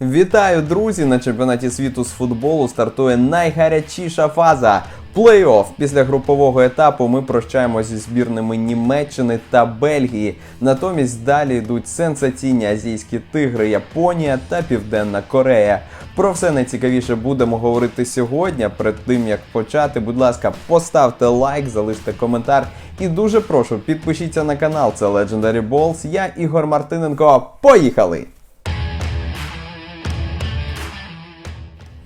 Вітаю, друзі! На чемпіонаті світу з футболу стартує найгарячіша фаза плей-офф. Після групового етапу ми прощаємося зі збірними Німеччини та Бельгії. Натомість далі йдуть сенсаційні азійські тигри, Японія та Південна Корея. Про все найцікавіше будемо говорити сьогодні. Перед тим як почати, будь ласка, поставте лайк, залиште коментар і дуже прошу підпишіться на канал. Це Legendary Balls. Я Ігор Мартиненко. Поїхали!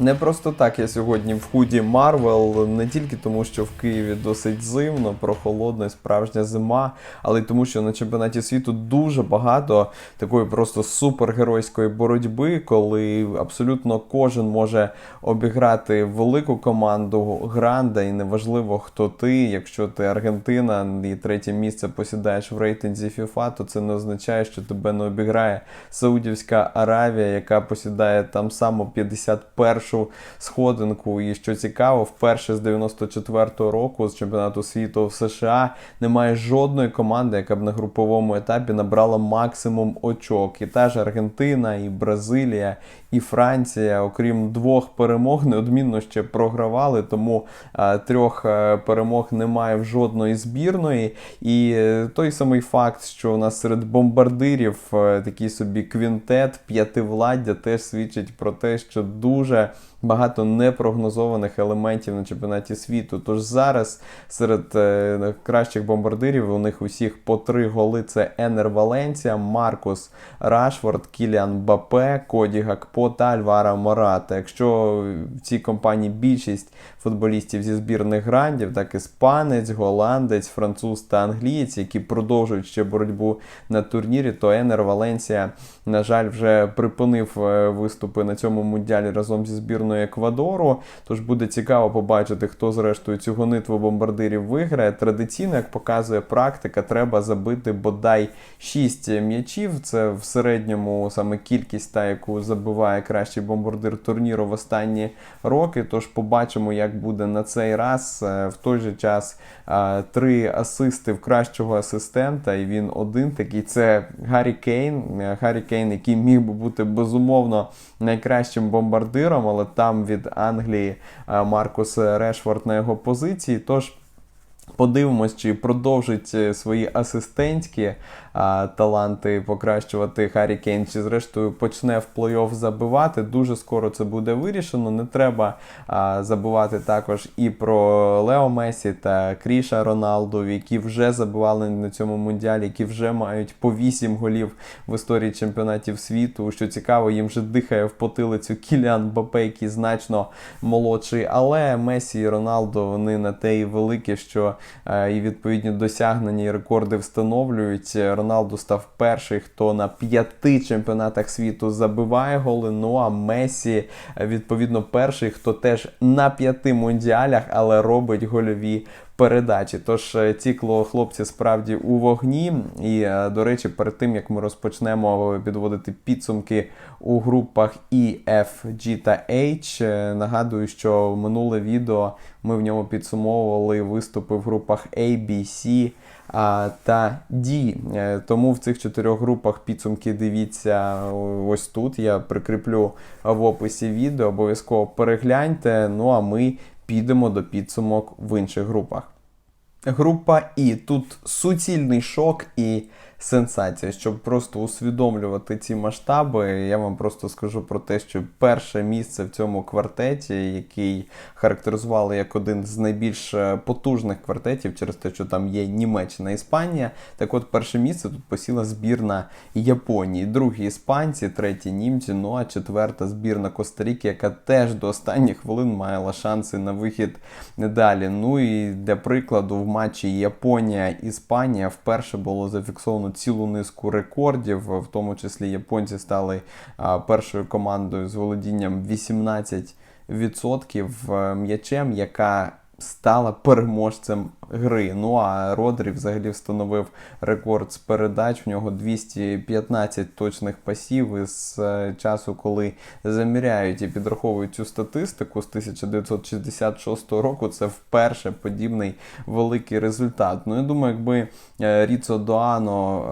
Не просто так я сьогодні в худі Марвел, не тільки тому, що в Києві досить зимно, прохолодно, і справжня зима, але й тому, що на чемпіонаті світу дуже багато такої просто супергеройської боротьби, коли абсолютно кожен може обіграти велику команду гранда, і неважливо, хто ти. Якщо ти Аргентина і третє місце посідаєш в рейтинзі FIFA, то це не означає, що тебе не обіграє Саудівська Аравія, яка посідає там само 51 сходинку. І що цікаво, вперше з 94-го року з чемпіонату світу в США немає жодної команди, яка б на груповому етапі набрала максимум очок. І та ж Аргентина, і Бразилія, і Франція, окрім двох перемог, неодмінно ще програвали. Тому трьох е, перемог немає в жодної збірної. І е, той самий факт, що у нас серед бомбардирів е, такий собі квінтет, п'ятивладдя, теж свідчить про те, що дуже багато непрогнозованих елементів на чемпіонаті світу. Тож зараз серед е, кращих бомбардирів у них усіх по три голи: це Енер Валенція, Маркус Рашфорд, Кіліан Бапе, Коді Гакпо та Альвара Мората. Якщо в цій компанії більшість футболістів зі збірних грандів, так іспанець, голландець, француз та англієць, які продовжують ще боротьбу на турнірі, то Енер Валенція, на жаль, вже припинив е, виступи на цьому мундіалі разом зі збірною Еквадору. Тож буде цікаво побачити, хто зрештою цю гонитву бомбардирів виграє. Традиційно, як показує практика, треба забити бодай 6 м'ячів. Це в середньому саме кількість та, яку забиває кращий бомбардир турніру в останні роки. Тож побачимо, як буде на цей раз. Е, В той же час е, три асисти в кращого асистента, і він один такий. Це Гаррі Кейн. Е, Гаррі Кейн, який міг би бути безумовно найкращим бомбардиром, але там від Англії е, Маркус Решфорд на його позиції. Тож. Подивимось, чи продовжить е, свої асистентські а, таланти покращувати Харі Кейн, чи зрештою почне в плей-офф забивати. Дуже скоро це буде вирішено. Не треба а, забувати також і про Лео Месі та Кріша Роналду, які вже забивали на цьому мундіалі, які вже мають по 8 голів в історії чемпіонатів світу. Що цікаво, їм вже дихає в потилицю Кіліан Бапе, який значно молодший. Але Месі і Роналду вони на те і великі, що е, і відповідні досягнення і рекорди встановлюють. Роналду став перший, хто на п'яти чемпіонатах світу забиває голи. Ну а Месі, е, відповідно, перший, хто теж на п'яти мундіалях, але робить гольові. Передачі, тож е, ці кло- хлопці справді у вогні. І, е, до речі, перед тим як ми розпочнемо підводити підсумки у групах E, F, G та H, е, нагадую, що минуле відео ми в ньому підсумовували виступи в групах A, B, C та D. Е, Тому в цих чотирьох групах підсумки дивіться ось тут. Я прикріплю в описі відео. Обов'язково перегляньте. Ну а ми підемо до підсумок в інших групах. Група І. Тут суцільний шок і сенсація. Щоб просто усвідомлювати ці масштаби, я вам просто скажу про те, що перше місце в цьому квартеті, який характеризували як один з найбільш е, потужних квартетів, через те, що там є Німеччина, Іспанія. Так от, перше місце тут посіла збірна Японії, другі іспанці, треті німці, ну а четверта збірна Коста-Ріки, яка теж до останніх хвилин мала шанси на вихід далі. Ну і для прикладу, в матчі Японія-Іспанія вперше було зафіксовано цілу низку рекордів, в тому числі японці стали першою командою з володінням 18% е, м'ячем, яка стала переможцем гри. Ну а Родрі взагалі встановив рекорд з передач. В нього 215 точних пасів із е, часу, коли заміряють і підраховують цю статистику з 1966 року. Це вперше подібний великий результат. Ну я думаю, якби е, Ріцо Доано,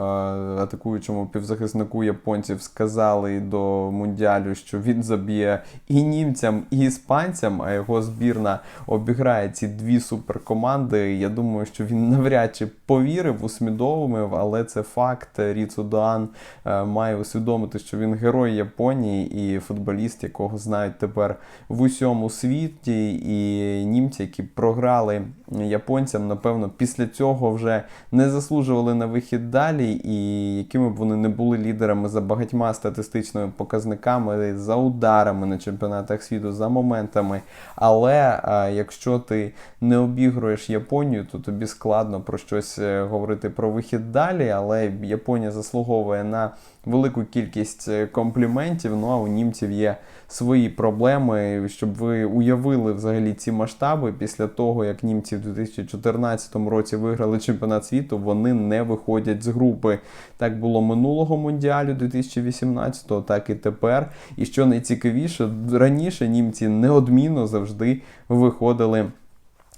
е, атакуючому півзахиснику японців, сказали до мундіалю, що він заб'є і німцям, і іспанцям, а його збірна обіграє ці дві суперкоманди. Я думаю, що він навряд чи повірив, усвідомив, але це факт. Ріцо Доан е, має усвідомити, що він герой Японії і футболіст, якого знають тепер в усьому світі. І німці, які програли японцям, напевно, після цього вже не заслужували на вихід далі, і якими б вони не були лідерами за багатьма статистичними показниками, за ударами на чемпіонатах світу, за моментами. Але якщо ти не обігруєш Японію, то тобі складно про щось е, говорити про вихід далі. Але Японія заслуговує на велику кількість е, компліментів. Ну а у німців є свої проблеми, щоб ви уявили взагалі ці масштаби після того, як німці в 2014 році виграли чемпіонат світу, вони не виходять з групи. Так було минулого мундіалю 2018-го, так і тепер. І що найцікавіше, раніше німці неодмінно завжди виходили.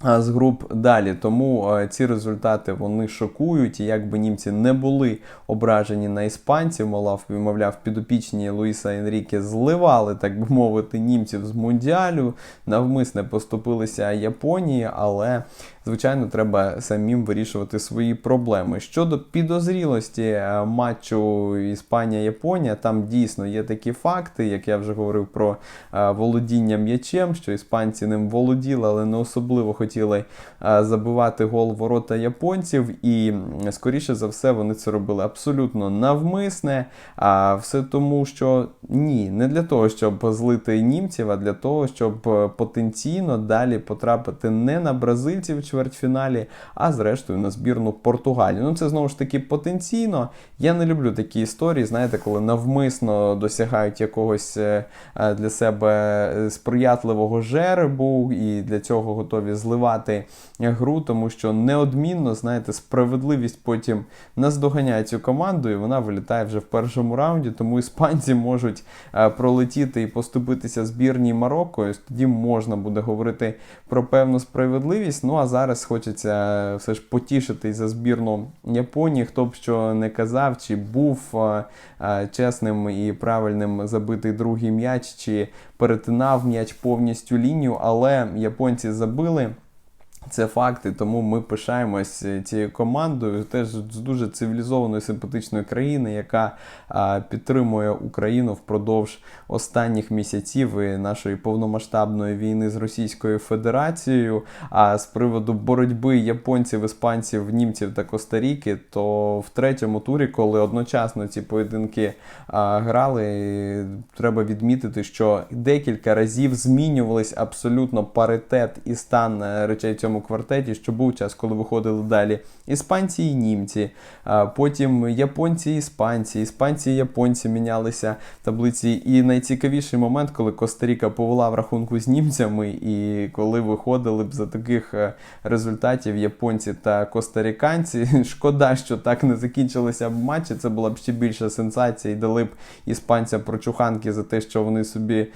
А, З груп далі, тому е, ці результати вони шокують. І якби німці не були ображені на іспанців, мовляв, мовляв, підопічні Луїса Енріке зливали, так би мовити, німців з мундіалю, навмисне поступилися Японії, але звичайно треба самим вирішувати свої проблеми. Щодо підозрілості е, матчу Іспанія-Японія, там дійсно є такі факти, як я вже говорив про е, володіння м'ячем, що іспанці ним володіли, але не особливо хотіли е, забивати гол ворота японців, і скоріше за все вони це робили абсолютно навмисне. А все тому, що ні, не для того, щоб злити німців, а для того, щоб потенційно далі потрапити не на бразильців чвертьфіналі, а зрештою на збірну Португалії. Ну це знову ж таки потенційно. Я не люблю такі історії, знаєте, коли навмисно досягають якогось е, е, для себе е, сприятливого жеребу і для цього готові зливати гру, тому що неодмінно, знаєте, справедливість потім наздоганяє цю команду, і вона вилітає вже в першому раунді. Тому іспанці можуть пролетіти і поступитися збірній Марокко. і Тоді можна буде говорити про певну справедливість. Ну а зараз хочеться все ж потішити за збірну Японії. Хто б що не казав, чи був е, е, чесним і правильним забитий другий м'яч, чи перетинав м'яч повністю лінію, але японці забили. Це факти, тому ми пишаємось е, цією командою, теж з дуже цивілізованої, симпатичної країни, яка а, підтримує Україну впродовж останніх місяців і нашої повномасштабної війни з Російською Федерацією. А з приводу боротьби японців, іспанців, німців та Коста-Ріки, то в третьому турі, коли одночасно ці поєдинки а, грали, треба відмітити, що декілька разів змінювались абсолютно паритет і стан е, речей в цьому квартеті, що був час, коли виходили далі іспанці і німці, потім японці і іспанці, іспанці і японці мінялися в таблиці. І найцікавіший момент, коли Коста-Ріка повела в рахунку з німцями, і коли виходили б за таких е, результатів японці та костаріканці. Шкода, що так не закінчилися б матчі. Це була б ще більша сенсація, і дали б іспанцям прочуханки за те, що вони собі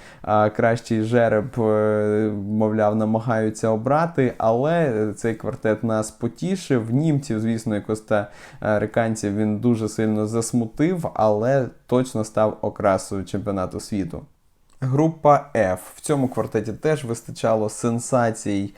кращий жереб, е, мовляв, намагаються обрати. Але цей квартет нас потішив. Німців, звісно, і риканців він дуже сильно засмутив, але точно став окрасою чемпіонату світу. Група F. В цьому квартеті теж вистачало сенсацій,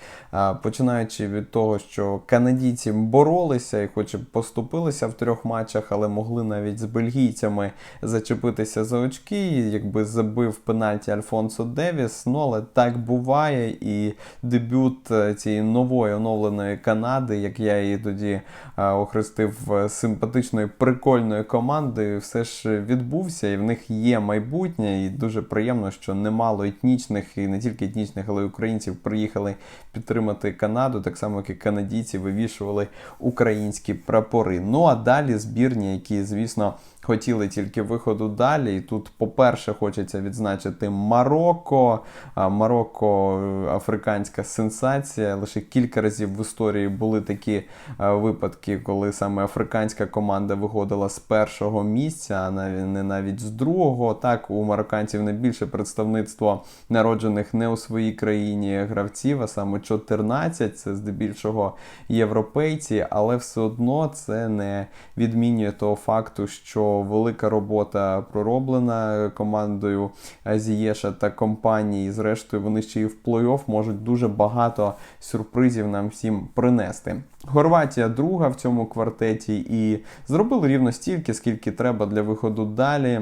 починаючи від того, що канадійці боролися і хоч і поступилися в трьох матчах, але могли навіть з бельгійцями зачепитися за очки, якби забив пенальті Альфонсо Девіс. Ну, але так буває. І дебют е, цієї нової оновленої Канади, як я її тоді охрестив е, симпатичною прикольною командою, все ж відбувся, і в них є майбутнє, і дуже приємно що немало етнічних і не тільки етнічних, але й українців приїхали підтримати Канаду, так само як і канадійці вивішували українські прапори. Ну а далі збірні, які, звісно, Хотіли тільки виходу далі. І тут, по-перше, хочеться відзначити Марокко. Марокко е, африканська сенсація. Лише кілька разів в історії були такі е, випадки, коли саме африканська команда виходила з першого місця, а не навіть з другого. Так, у марокканців найбільше представництво народжених не у своїй країні гравців, а саме 14, це здебільшого європейці, але все одно це не відмінює того факту, що велика робота пророблена командою Зієша та компанії. Зрештою, вони ще і в плей-офф можуть дуже багато сюрпризів нам всім принести. Хорватія друга в цьому квартеті і зробили рівно стільки, скільки треба для виходу далі.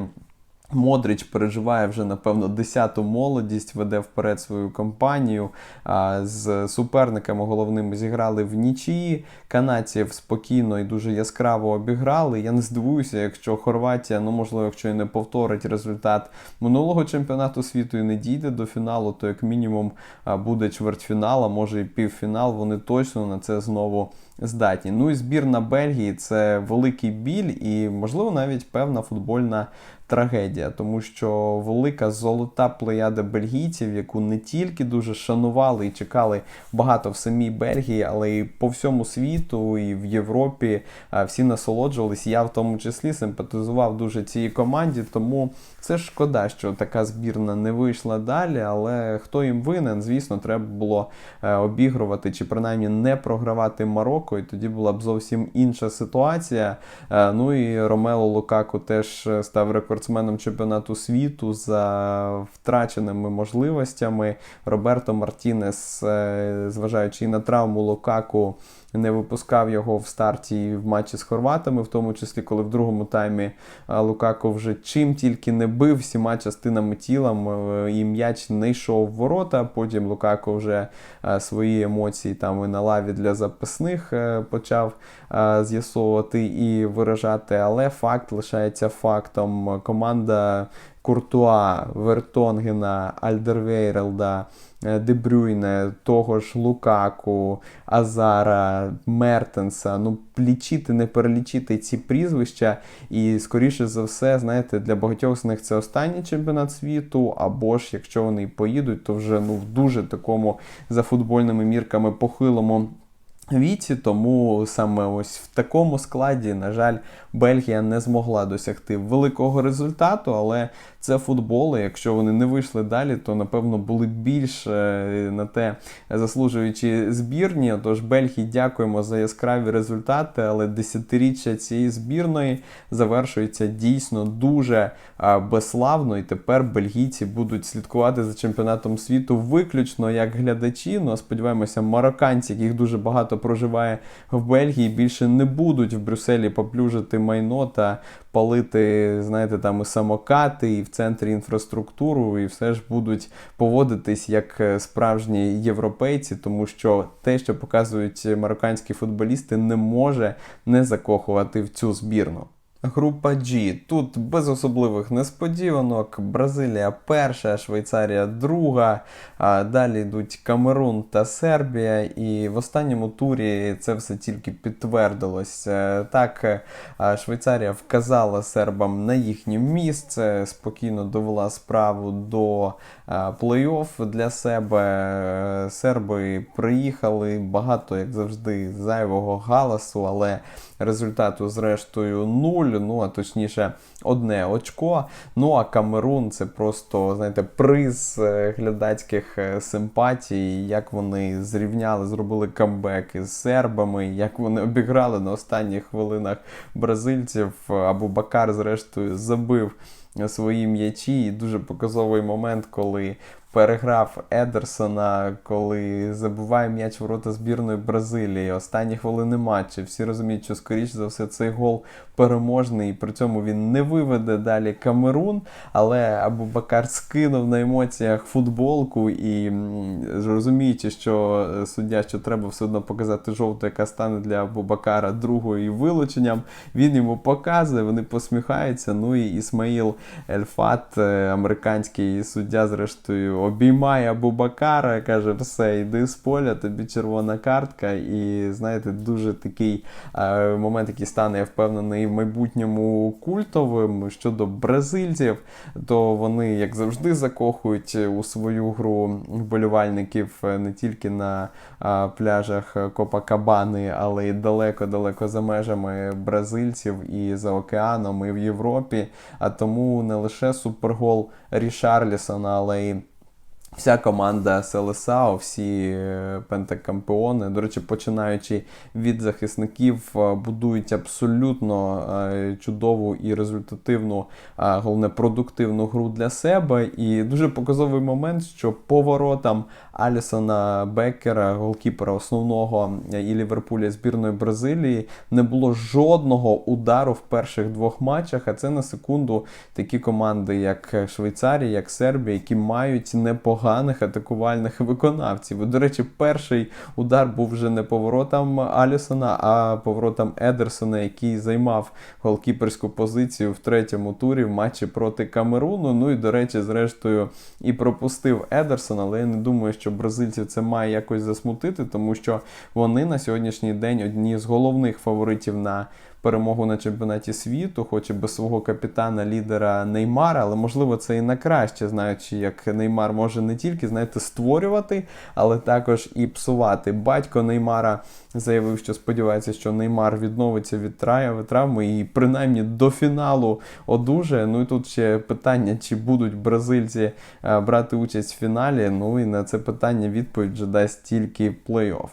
Модріч переживає вже, напевно, 10-ту молодість, веде вперед свою компанію. З суперниками головними зіграли в нічиї. Канадців спокійно і дуже яскраво обіграли. Я не здивуюся, якщо Хорватія, ну можливо, якщо і не повторить результат минулого чемпіонату світу і не дійде до фіналу, то як мінімум буде чвертьфінал, а може і півфінал. Вони точно на це знову здатні. Ну і збірна Бельгії це великий біль і, можливо, навіть певна футбольна трагедія, тому що велика золота плеяда бельгійців, яку не тільки дуже шанували і чекали багато в самій Бельгії, але й по всьому світу, і в Європі всі насолоджувались. Я в тому числі симпатизував дуже цій команді, тому це шкода, що така збірна не вийшла далі. Але хто їм винен, звісно, треба було е, обігрувати чи принаймні не програвати Марокко, і тоді була б зовсім інша ситуація. Е, Ну і Ромело Лукаку теж е, став рекордсменом чемпіонату світу за втраченими можливостями. Роберто Мартінес, е, зважаючи і на травму Лукаку, не випускав його в старті в матчі з хорватами, в тому числі, коли в другому таймі е, Лукако вже чим тільки не бив всіма частинами тіла, е, і м'яч не йшов в ворота. Потім Лукако вже е, свої емоції там і на лаві для запасних е, почав з'ясовувати і виражати. Але факт лишається фактом. Команда Куртуа, Вертонгена, Альдервейрелда, е, Дебрюйне, того ж Лукаку, Азара, Мертенса. Ну, лічити, не перелічити ці прізвища. І, скоріше за все, знаєте, для багатьох з них це останній чемпіонат світу, або ж якщо вони поїдуть, то вже ну, в дуже такому за футбольними мірками похилому. Віці, тому саме ось в такому складі, на жаль, Бельгія не змогла досягти великого результату, але це футбол. і Якщо вони не вийшли далі, то напевно були більш е, на те заслужуючі збірні. Тож Бельгії дякуємо за яскраві результати, але десятиріччя цієї збірної завершується дійсно дуже е, безславно. І тепер бельгійці будуть слідкувати за чемпіонатом світу виключно як глядачі. Ну а сподіваємося, марокканці, яких дуже багато проживає в Бельгії, більше не будуть в Брюсселі поплюжити майно та палити, знаєте, там і самокати, і в центрі інфраструктуру, і все ж будуть поводитись як е, справжні європейці, тому що те, що показують марокканські футболісти, не може не закохувати в цю збірну. Група G. Тут без особливих несподіванок. Бразилія перша, Швейцарія друга. Далі йдуть Камерун та Сербія. І в останньому турі це все тільки підтвердилось. Так, Швейцарія вказала сербам на їхнє місце, спокійно довела справу до плей-офф для себе. Е, Серби приїхали багато, як завжди, зайвого галасу, але результату зрештою нуль, ну а точніше одне очко. Ну а Камерун це просто, знаєте, приз е, глядацьких е, симпатій, як вони зрівняли, зробили камбек із сербами, як вони обіграли на останніх хвилинах бразильців. Абу Бакар, зрештою, забив свої м'ячі. І дуже показовий момент, коли переграв Едерсона, коли забуває м'яч в ворота збірної Бразилії. Останні хвилини матчу. Всі розуміють, що скоріш за все цей гол переможний, і при цьому він не виведе далі Камерун. Але Абу Бакар скинув на емоціях футболку і розуміючи, що суддя, що треба все одно показати жовту, яка стане для Абу Бакара другою вилученням. Він йому показує, вони посміхаються. Ну і Ісмаїл Ельфат, американський суддя, зрештою обіймає Абубакара, каже, все, йди з поля, тобі червона картка. І знаєте, дуже такий е, момент, який стане, я впевнений, в майбутньому культовим щодо бразильців, то вони, як завжди, закохують у свою гру вболівальників е, не тільки на е, пляжах Копакабани, але й далеко-далеко за межами бразильців і за океаном, і в Європі. А тому не лише супергол Рішарлісона, але й Вся команда Селесао, всі е, пентакампіони, до речі, починаючи від захисників, е, будують абсолютно е, чудову і результативну, головне продуктивну гру для себе. І дуже показовий момент, що поворотам Алісона Беккера, голкіпера основного і Ліверпуля збірної Бразилії, не було жодного удару в перших двох матчах. А це на секунду такі команди, як Швейцарія, як Сербія, які мають непоганих атакувальних виконавців. До речі, перший удар був вже не поворотом Алісона, а поворотом Едерсона, який займав голкіперську позицію в третьому турі в матчі проти Камеруну. Ну і, до речі, зрештою, і пропустив Едерсон, але я не думаю, що бразильців це має якось засмутити, тому що вони на сьогоднішній день одні з головних фаворитів на перемогу на чемпіонаті світу, хоч і без свого капітана, лідера Неймара, але можливо це і на краще, знаючи, як Неймар може не тільки знаєте, створювати, але також і псувати. Батько Неймара заявив, що сподівається, що Неймар відновиться від травми і принаймні до фіналу одужає. Ну і тут ще питання, чи будуть бразильці е, брати участь в фіналі. Ну і на це питання відповідь вже дасть тільки плей-офф.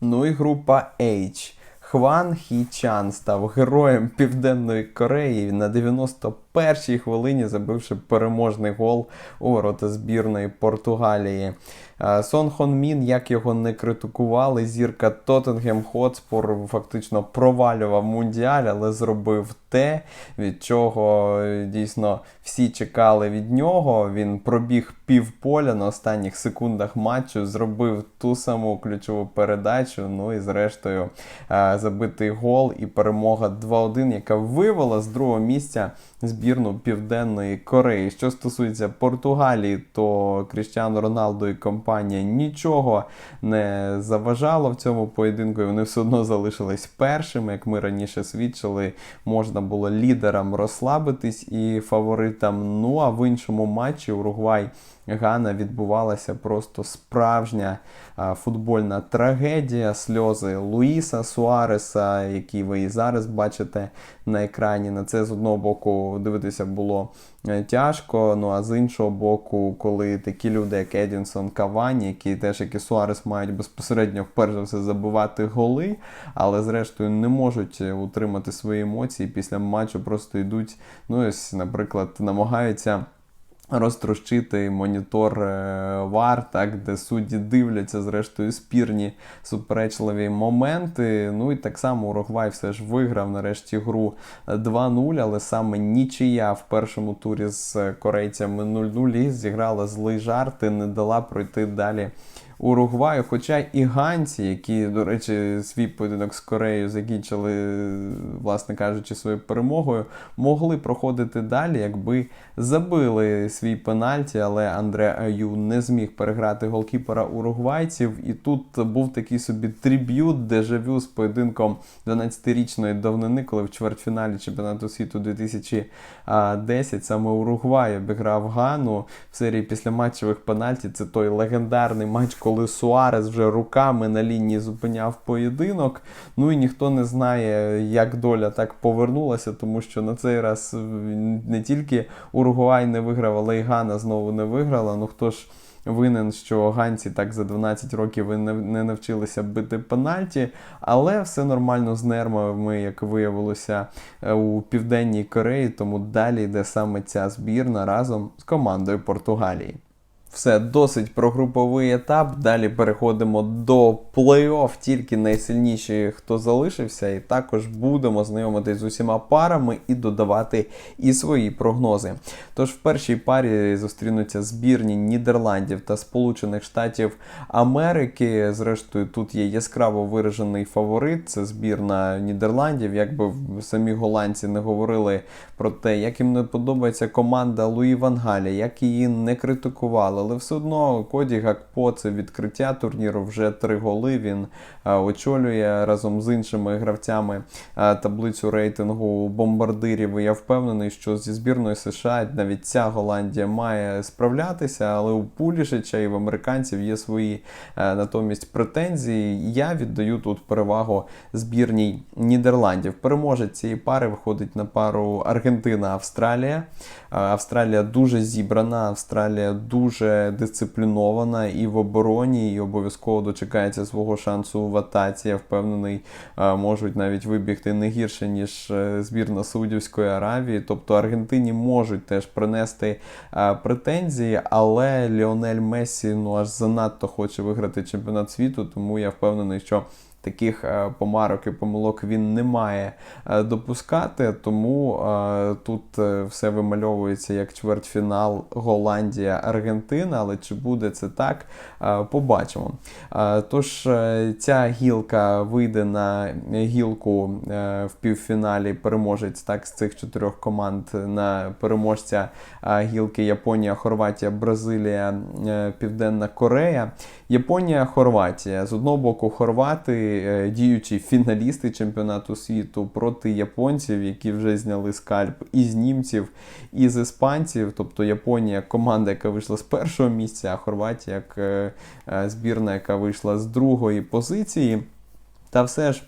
Ну і група H. Хван Хічан став героєм Південної Кореї на 91-й хвилині, забивши переможний гол у ворота збірної Португалії. Е, Сон Хон Мін, як його не критикували, зірка Тоттенгем Хотспур фактично провалював мундіаль, але зробив те, від чого е, дійсно всі чекали від нього. Він пробіг півполя на останніх секундах матчу, зробив ту саму ключову передачу. Ну і зрештою е, забитий гол і перемога 2-1, яка вивела з другого місця збірну Південної Кореї. Що стосується Португалії, то Кріштіану Роналду і компанія нічого не заважало в цьому поєдинку. і Вони все одно залишились першими, як ми раніше свідчили, можна було лідерам розслабитись і фаворитам. Ну а в іншому матчі Уругвай. Гана відбувалася просто справжня футбольна трагедія, сльози Луїса Суареса, які ви і зараз бачите на екрані. На це з одного боку дивитися було е, тяжко. Ну а з іншого боку, коли такі люди, як Едінсон Кавані, які теж як і Суарес мають безпосередньо вперше все забивати голи, але зрештою не можуть утримати свої емоції після матчу, просто йдуть. Ну ось, наприклад, намагаються. Розтрощити монітор е, ВАР, так, де судді дивляться, зрештою, спірні суперечливі моменти. Ну і так само Уругвай все ж виграв нарешті гру 2-0, але саме нічия в першому турі з корейцями 0-0 зіграла злий жарт і не дала пройти далі. Уругваю, хоча і ганці, які, до речі, свій поєдинок з Кореєю закінчили, власне кажучи, своєю перемогою, могли проходити далі, якби забили свій пенальті, але Андре Аю не зміг переграти голкіпера уругвайців. І тут був такий собі триб'ют, дежавю з поєдинком 12-річної давнини, коли в чвертьфіналі чемпіонату світу 2010 саме Уругвай обіграв Гану в серії післяматчевих пенальті. Це той легендарний матч, коли Суарес вже руками на лінії зупиняв поєдинок. Ну і ніхто не знає, як доля так повернулася, тому що на цей раз не тільки Уругвай не виграв, але й Гана знову не виграла. Ну хто ж винен, що ганці так за 12 років не навчилися бити пенальті, але все нормально з нервами, як виявилося е, у Південній Кореї, тому далі йде саме ця збірна разом з командою Португалії. Все досить про груповий етап. Далі переходимо до плей-офф, тільки найсильніші, хто залишився, і також будемо знайомитись з усіма парами і додавати і свої прогнози. Тож в першій парі зустрінуться збірні Нідерландів та Сполучених Штатів Америки. Зрештою, тут є яскраво виражений фаворит. Це збірна Нідерландів. Якби самі голландці не говорили про те, як їм не подобається команда Луї Ван Галя, як її не критикували Але все одно Коді Гакпо це відкриття турніру. Вже три голи. Він е, очолює разом з іншими гравцями е, таблицю рейтингу бомбардирів. І я впевнений, що зі збірною США навіть ця Голландія має справлятися, але у Пулішича і в американців є свої е, натомість претензії. Я віддаю тут перевагу збірній Нідерландів. Переможець цієї пари виходить на пару Аргентина-Австралія. Австралія дуже зібрана, Австралія дуже дисциплінована і в обороні, і обов'язково дочекається свого шансу в атаці. Я впевнений, е, можуть навіть вибігти не гірше, ніж е, збірна Саудівської Аравії. Тобто Аргентині можуть теж принести е, претензії, але Ліонель Мессі ну аж занадто хоче виграти чемпіонат світу, тому я впевнений, що. Таких е, помарок і помилок він не має е, допускати, тому е, тут все вимальовується як чвертьфінал Голландія, Аргентина. Але чи буде це так, побачимо. Тож ця гілка вийде на гілку в півфіналі. Переможець так з цих чотирьох команд на переможця гілки Японія, Хорватія, Бразилія, Південна Корея. Японія, Хорватія. З одного боку, хорвати, е, діючі фіналісти чемпіонату світу проти японців, які вже зняли скальп із німців, і з іспанців. Тобто Японія команда, яка вийшла з першого місця, а Хорватія як е, е, збірна, яка вийшла з другої позиції. Та все ж.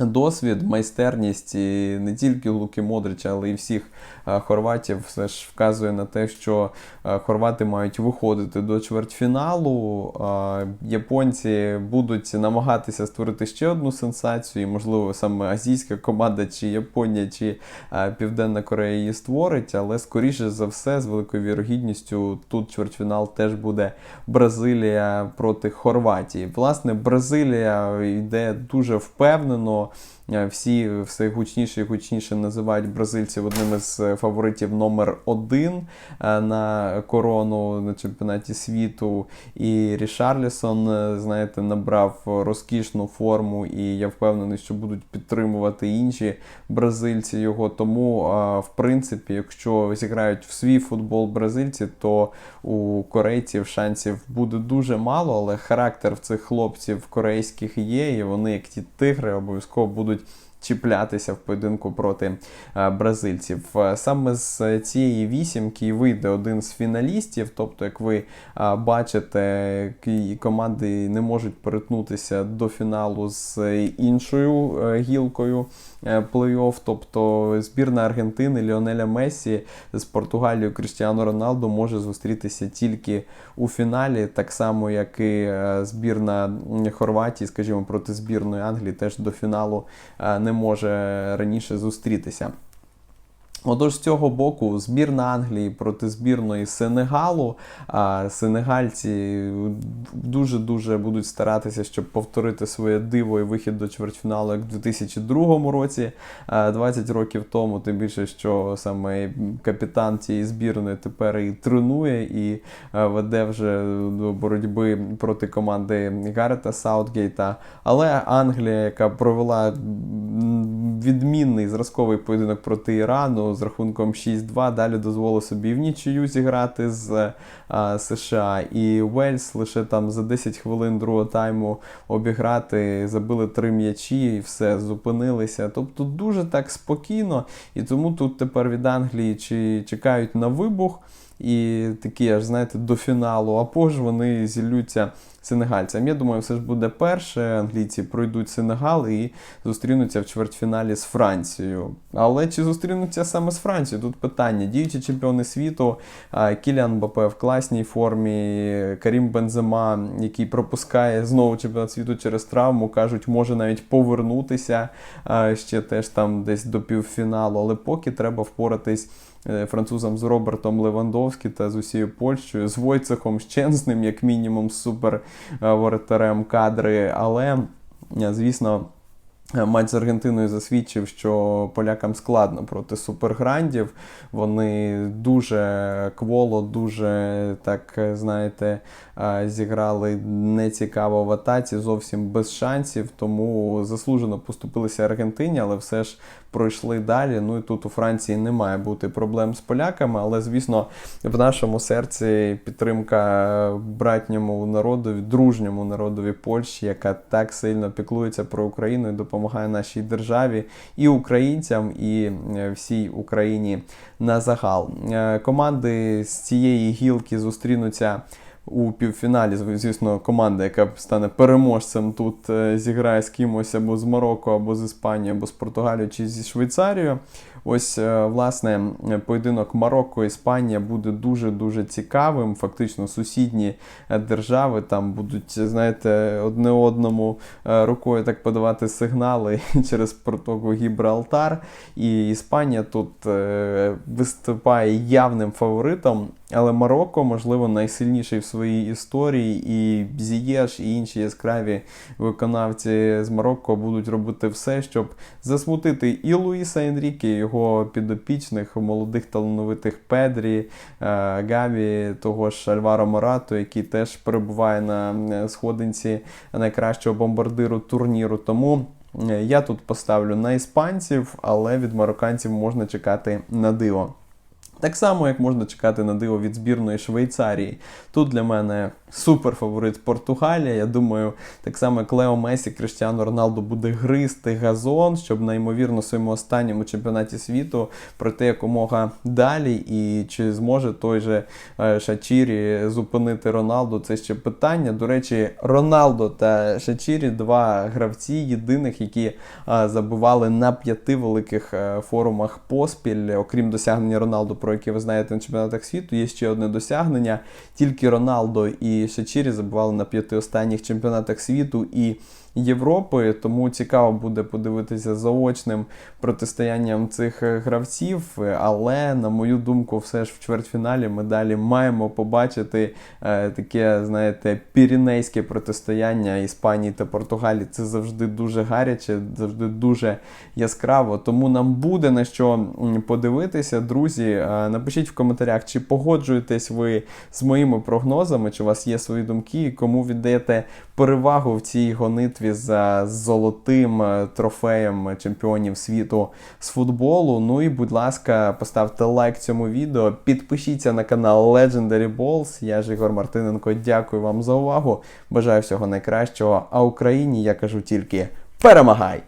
Досвід, майстерність і не тільки Луки Модрича, але й всіх е, хорватів все ж вказує на те, що е, хорвати мають виходити до чвертьфіналу. Е, Японці будуть намагатися створити ще одну сенсацію, і, можливо, саме азійська команда, чи Японія, чи Південна Корея її створить, але скоріше за все, з великою вірогідністю, тут чвертьфінал теж буде Бразилія проти Хорватії. Власне, Бразилія йде дуже впевнено. Е, Всі все гучніше і гучніше називають бразильців одним із е, фаворитів номер один е, на корону на чемпіонаті світу. І Рішарлісон, е, знаєте, набрав розкішну форму, і я впевнений, що будуть підтримувати інші бразильці його. Тому, е, в принципі, якщо зіграють в свій футбол бразильці, то у корейців шансів буде дуже мало, але характер в цих хлопців корейських є, і вони, як ті тигри, обов'язково будуть. Чіплятися в поєдинку проти е, бразильців. Е, Саме з цієї вісімки вийде один з фіналістів. Тобто, як ви е, бачите, команди не можуть перетнутися до фіналу з іншою гілкою плей-офф. Тобто збірна Аргентини Ліонеля Месі з Португалією Кристіану Роналду може зустрітися тільки у фіналі, так само як і е, збірна Хорватії, скажімо, проти збірної Англії, теж до фіналу е, не може раніше зустрітися. Отож, з цього боку, збірна Англії проти збірної Сенегалу. А сенегальці дуже-дуже будуть старатися, щоб повторити своє диво і вихід до чвертьфіналу, як в 2002 році, а, 20 років тому. Тим більше, що саме капітан цієї збірної тепер і тренує, і веде вже до боротьби проти команди Гарета Саутгейта. Але Англія, яка провела відмінний зразковий поєдинок проти Ірану з рахунком 6-2, далі дозволив собі в нічию зіграти з а, США. І Уельс лише там за 10 хвилин другого тайму обіграти, забили три м'ячі і все, зупинилися. Тобто дуже так спокійно. І тому тут тепер від Англії чи чекають на вибух. І такі, аж знаєте, до фіналу, а позже вони зіллються сенегальцям. Я думаю, все ж буде перше. Англійці пройдуть Сенегал і зустрінуться в чвертьфіналі з Францією. Але чи зустрінуться саме з Францією? Тут питання. Діючі чемпіони світу, Кіліан Бапе в класній формі, Карім Бензема, який пропускає знову чемпіонат світу через травму, кажуть, може навіть повернутися ще теж там десь до півфіналу. Але поки треба впоратись французам з Робертом Левандовським та з усією Польщею, з Войцехом Щензним, як мінімум, супер е, воротарем кадри. Але, е, звісно. е, Матч з Аргентиною засвідчив, що полякам складно проти суперграндів. Вони дуже кволо, дуже так е, знаєте, е, зіграли нецікаво в атаці, зовсім без шансів. Тому заслужено поступилися Аргентині, але все ж пройшли далі. Ну і тут у Франції не має бути проблем з поляками, але звісно, в нашому серці підтримка братньому народові, дружньому народові Польщі, яка так сильно піклується про Україну і допомагає нашій державі і українцям, і е, всій Україні на загал. Е, Команди з цієї гілки зустрінуться. У півфіналі, звісно, команда, яка стане переможцем тут, е, зіграє з кимось або з Марокко, або з Іспанією, або з Португалією чи зі Швейцарією. Ось, е, власне, поєдинок Марокко-Іспанія буде дуже-дуже цікавим. Фактично, сусідні е, держави там будуть, знаєте, одне одному е, рукою так подавати сигнали через протоку Гібралтар. І Іспанія тут виступає явним фаворитом. Але Марокко, можливо, найсильніший в своїй історії, і Зієш, і інші яскраві виконавці з Марокко будуть робити все, щоб засмутити і Луїса Енріке, і його підопічних, молодих талановитих Педрі, е, Гаві, того ж Альваро Морату, який теж перебуває на е, сходинці найкращого бомбардиру турніру. Тому. е, Я тут поставлю на іспанців, але від марокканців можна чекати на диво. Так само, як можна чекати на диво від збірної Швейцарії. Тут для мене супер фаворит Португалія. Я думаю, так само як Лео Месі, Криштіану Роналду буде гризти газон, щоб неймовірно в своєму останньому чемпіонаті світу пройти якомога далі. І чи зможе той же е, Шачірі зупинити Роналду? Це ще питання. До речі, Роналдо та Шачірі два гравці єдиних, які е, забивали на п'яти великих е, форумах поспіль, окрім досягнення Роналду, про яке ви знаєте на чемпіонатах світу. Є ще одне досягнення. Тільки Роналдо і Шачірі забивали на п'яти останніх чемпіонатах світу і Європи. Тому цікаво буде подивитися заочним протистоянням цих е, гравців. Але, на мою думку, все ж в чвертьфіналі ми далі маємо побачити е, таке, знаєте, пірінейське протистояння Іспанії та Португалії. Це завжди дуже гаряче, завжди дуже яскраво. Тому нам буде на що подивитися, друзі. Напишіть в коментарях, чи погоджуєтесь ви з моїми прогнозами, чи у вас є свої думки, кому віддаєте перевагу в цій гонитві за золотим е, трофеєм чемпіонів світу з футболу. Ну і, будь ласка, поставте лайк цьому відео, підпишіться на канал Legendary Balls. Я ж Ігор Мартиненко. Дякую вам за увагу. Бажаю всього найкращого. А Україні я кажу тільки перемагай!